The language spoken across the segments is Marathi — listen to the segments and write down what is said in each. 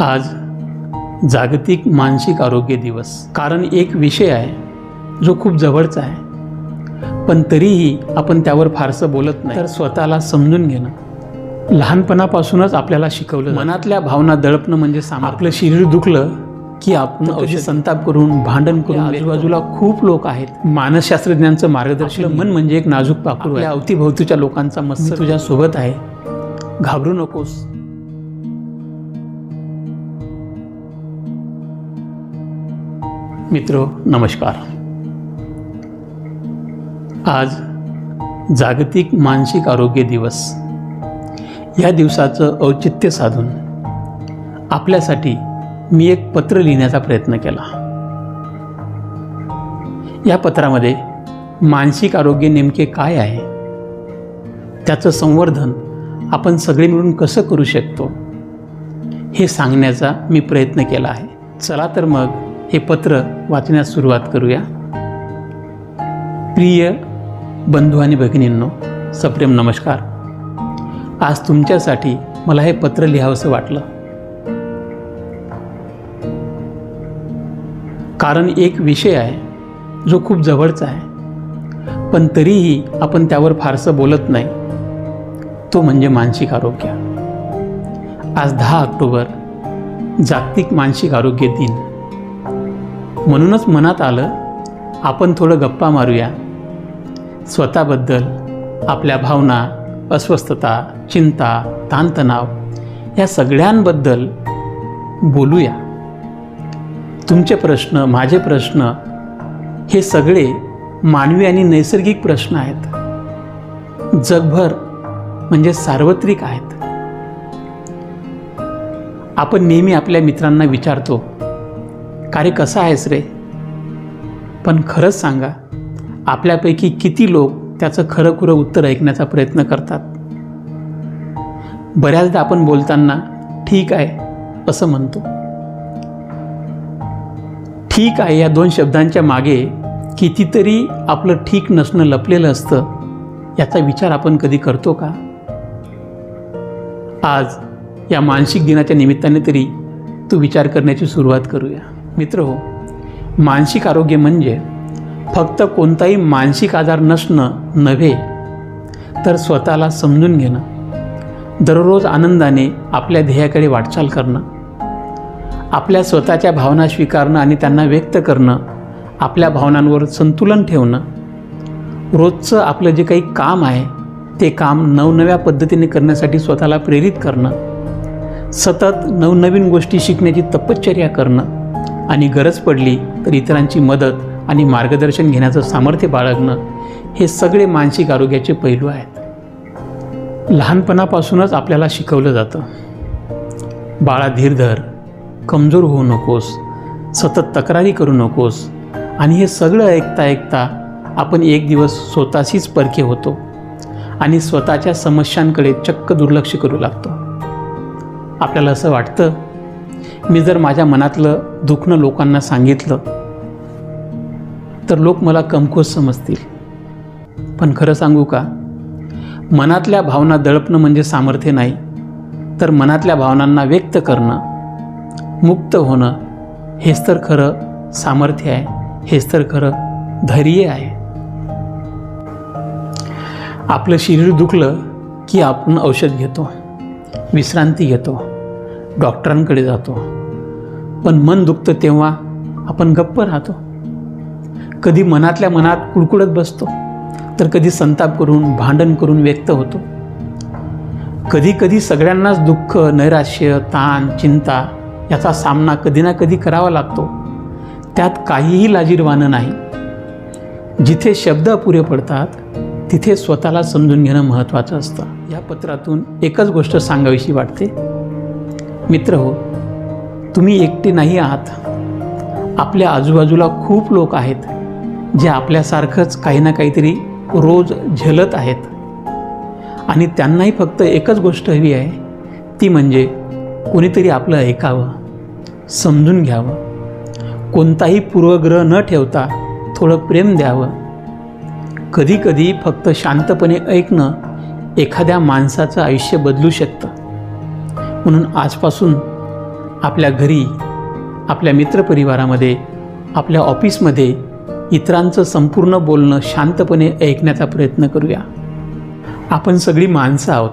आज जागतिक मानसिक आरोग्य दिवस. कारण एक विषय आहे जो खूप जवळचा आहे. पण तरीही आपण त्यावर फारसं बोलत नाही. तर स्वतःला समजून घेणं. लहानपणापासूनच आपल्याला शिकवलं मनातल्या भावना दळपणं म्हणजे आपलं शरीर दुखलं की आपण औषध संताप करून भांडण करून आजूबाजूला खूप लोक आहेत. मानसशास्त्रज्ञांचं मार्गदर्शन मन म्हणजे एक नाजूक पाखरू आहे. अवतीभोवतीच्या लोकांचा मस्त तुझ्या सोबत आहे. घाबरू नकोस. मित्र नमस्कार. आज जागतिक मानसिक आरोग्य दिवस. या दिवसाचं औचित्य साधून आपल्यासाठी मी एक पत्र लिहिण्याचा प्रयत्न केला. या पत्रामध्ये मानसिक आरोग्य नेमके काय आहे? त्याचं संवर्धन आपण सगळे मिळून कसं करू शकतो? हे सांगण्याचा मी प्रयत्न केला आहे. चला तर मग हे पत्र वाचण्यास सुरुवात करूया. प्रिय बंधू आणि भगिनींनो सप्रेम नमस्कार. आज तुमच्यासाठी मला हे पत्र लिहावंसं वाटलं. कारण एक विषय आहे जो खूप जवळचा आहे. पण तरीही आपण त्यावर फारसं बोलत नाही. तो म्हणजे मानसिक आरोग्य. आज दहा ऑक्टोबर जागतिक मानसिक आरोग्य दिन. म्हणूनच मनात आलं आपण थोडं गप्पा मारूया. स्वतःबद्दल आपल्या भावना अस्वस्थता चिंता ताणतणाव या सगळ्यांबद्दल बोलूया. तुमचे प्रश्न माझे प्रश्न हे सगळे मानवी आणि नैसर्गिक प्रश्न आहेत. जगभर म्हणजे सार्वत्रिक आहेत. आपण नेहमी आपल्या मित्रांना विचारतो का रे कसा आहेस रे? पण खरंच सांगा आपल्यापैकी किती लोक त्याचं खरं खुरं उत्तर ऐकण्याचा प्रयत्न करतात? बऱ्याचदा आपण बोलताना ठीक आहे असं म्हणतो. ठीक आहे या दोन शब्दांच्या मागे कितीतरी आपलं ठीक नसणं लपलेलं असतं याचा विचार आपण कधी करतो का? आज या मानसिक दिनाच्या निमित्ताने तरी तू विचार करण्याची सुरुवात करूया. मित्र हो मानसिक आरोग्य म्हणजे फक्त कोणताही मानसिक आजार नसणं नव्हे तर स्वतःला समजून घेणं. दररोज आनंदाने आपल्या ध्येयाकडे वाटचाल करणं. आपल्या स्वतःच्या भावना स्वीकारणं आणि त्यांना व्यक्त करणं आपल्या भावनांवर संतुलन ठेवणं. रोजचं आपलं जे काही काम आहे ते काम नवनव्या पद्धतीने करण्यासाठी स्वतःला प्रेरित करणं. सतत नवनवीन गोष्टी शिकण्याची तपश्चर्या करणं. आणि गरज पडली तर इतरांची मदत आणि मार्गदर्शन घेण्याचं सामर्थ्य बाळगणं हे सगळे मानसिक आरोग्याचे पैलू आहेत. लहानपणापासूनच आपल्याला शिकवलं जातं. बाळा धीर धर कमजोर होऊ नकोस सतत तक्रारी करू नकोस आणि हे सगळं ऐकता ऐकता आपण एक दिवस स्वतःशीच परखे होतो आणि स्वतःच्या समस्यांकडे चक्क दुर्लक्ष करू लागतो. आपल्याला असं वाटतं मी जर माझ्या मनातलं दुखणं लोकांना सांगितलं तर लोक मला कमकुस समजतील. पण खरं सांगू का? मनातल्या भावना दळपणं म्हणजे सामर्थ्य नाही तर मनातल्या भावनांना व्यक्त करणं मुक्त होणं हेच तर खरं सामर्थ्य आहे हेच तर खरं धैर्य आहे. आपलं शरीर दुखलं की आपण औषध घेतो विश्रांती घेतो. डॉक्टरांकडे जातो. पण मन दुखतं तेव्हा आपण गप्प राहतो. कधी मनातल्या मनात कुडकुडत बसतो. तर कधी संताप करून भांडण करून व्यक्त होतो. कधी कधी सगळ्यांनाच दुःख नैराश्य ताण चिंता याचा सामना कधी ना कधी करावा लागतो. त्यात काहीही लाजीरवाणं नाही. जिथे शब्द अपुरे पडतात तिथे स्वतःला समजून घेणं महत्त्वाचं असतं. या पत्रातून एकच गोष्ट सांगावीशी वाटते. मित्र हो तुम्ही एकटे नाही आहात. आपल्या आजूबाजूला खूप लोक आहेत जे आपल्यासारखंच काही ना काहीतरी रोज झेलत आहेत. आणि त्यांनाही फक्त एकच गोष्ट हवी आहे ती म्हणजे कोणीतरी आपलं ऐकावं समजून घ्यावं. कोणताही पूर्वग्रह न ठेवता थोडं प्रेम द्यावं. कधीकधी फक्त शांतपणे ऐकणं एखाद्या माणसाचं आयुष्य बदलू शकतं. म्हणून आजपासून आपल्या घरी आपल्या मित्रपरिवारामध्ये आपल्या ऑफिसमध्ये इतरांचं संपूर्ण बोलणं शांतपणे ऐकण्याचा प्रयत्न करूया. आपण सगळी माणसं आहोत.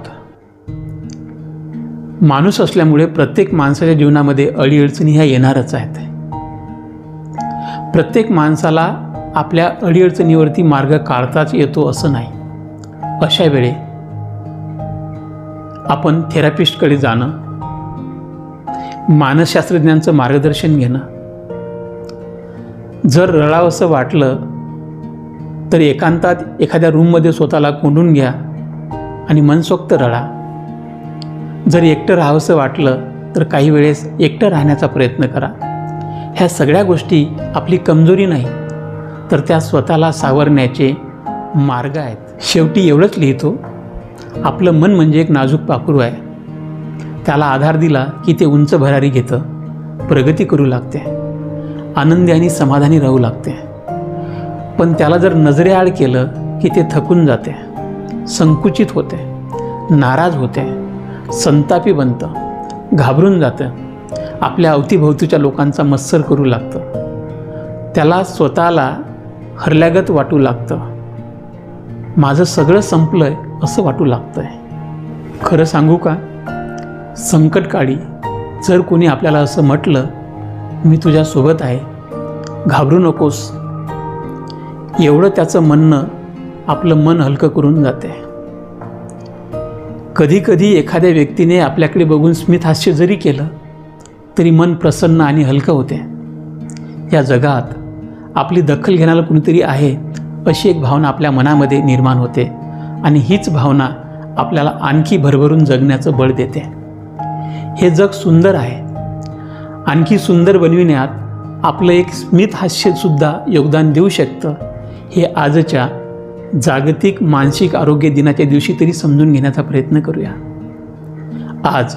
माणूस असल्यामुळे प्रत्येक माणसाच्या जीवनामध्ये अडीअडचणी ह्या येणारच आहेत. प्रत्येक माणसाला आपल्या अडीअडचणीवरती मार्ग काढताच येतो असं नाही. अशा वेळे आपण थेरपिस्टकडे जाणं मानसशास्त्रज्ञांचं मार्गदर्शन घेणं. जर रडावंसं वाटलं तर एकांतात एखाद्या रूममध्ये स्वतःला कोंडून घ्या आणि मनसोक्त रडा. जर एकटं राहावंसं वाटलं तर काही वेळेस एकटं राहण्याचा प्रयत्न करा. ह्या सगळ्या गोष्टी आपली कमजोरी नाही तर त्या स्वतःला सावरण्याचे मार्ग आहेत. शेवटी एवढंच लिहितो. आपलं मन म्हणजे एक नाजूक पाखरू आहे. त्याला आधार दिला की ते उंच भरारी घेतं प्रगती करू लागते आनंदी आणि समाधानी राहू लागते. पण त्याला जर नजरेआड केलं की ते थकून जाते संकुचित होते नाराज होते संतापी बनतं घाबरून जातं आपल्या अवतीभोवतीच्या लोकांचा मत्सर करू लागतं. त्याला स्वतःला हरल्यागत वाटू लागतं. माझं सगळं संपलंय असं वाटू लागतं आहे खरं सांगू का? संकटकाळी जर कोणी आपल्याला असं म्हटलं मी तुझ्यासोबत आहे घाबरू नकोस. एवढं त्याचं म्हणणं आपलं मन हलकं करून जाते. कधीकधी एखाद्या व्यक्तीने आपल्याकडे बघून स्मित हास्य जरी केलं तरी मन प्रसन्न आणि हलकं होते. या जगात आपली दखल घेणारं कुणीतरी आहे अशी एक भावना आपल्या मनामध्ये निर्माण होते. आणि हीच भावना आपल्याला आणखी भरभरून जगण्याचं बळ देते. हे जग सुंदर आहे. आणखी सुंदर बनविण्यात आपलं एक स्मित हास्यसुद्धा योगदान देऊ शकतं. हे आजच्या जागतिक मानसिक आरोग्य दिनाच्या दिवशी तरी समजून घेण्याचा प्रयत्न करूया. आज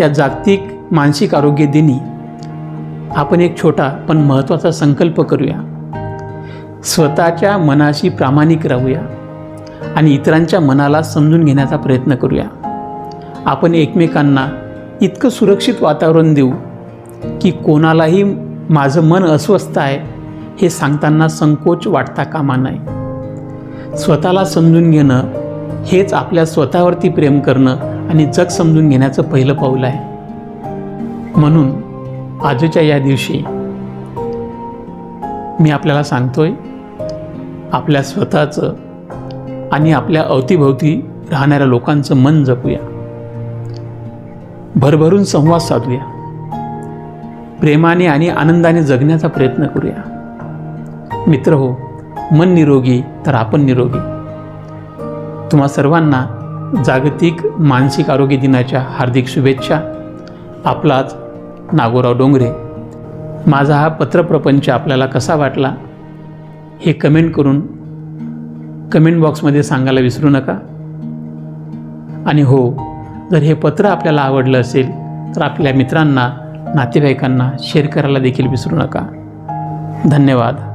या जागतिक मानसिक आरोग्य दिनी आपण एक छोटा पण महत्त्वाचा संकल्प करूया. स्वतःच्या मनाशी प्रामाणिक राहूया. आणि इतरांच्या मनाला समजून घेण्याचा प्रयत्न करूया. आपण एकमेकांना इतकं सुरक्षित वातावरण देऊ की कोणालाही माझं मन अस्वस्थ आहे हे सांगताना संकोच वाटता कामा नये. स्वतःला समजून घेणं हेच आपल्या स्वतःवरती प्रेम करणं आणि जग समजून घेण्याचं पहिलं पाऊल आहे. म्हणून आजच्या या दिवशी मी आपल्याला सांगतोय आपल्या स्वतःचं आणि आपल्या अवतीभवती राहणाऱ्या लोकांचं मन जपूया. भरभरून संवाद साधूया. प्रेमाने आणि आनंदाने जगण्याचा प्रयत्न करूया. मित्र हो मन निरोगी तर आपण निरोगी. तुम्हा सर्वांना जागतिक मानसिक आरोग्य दिनाच्या हार्दिक शुभेच्छा. आपलाच नागोराव डोंगरे. माझा हा पत्रप्रपंच आपल्याला कसा वाटला हे कमेंट करून कमेंट बॉक्समध्ये सांगायला विसरू नका. आणि हो जर हे पत्र आपल्याला आवडलं असेल तर आपल्या मित्रांना नातेवाईकांना शेअर करायला देखील विसरू नका. धन्यवाद.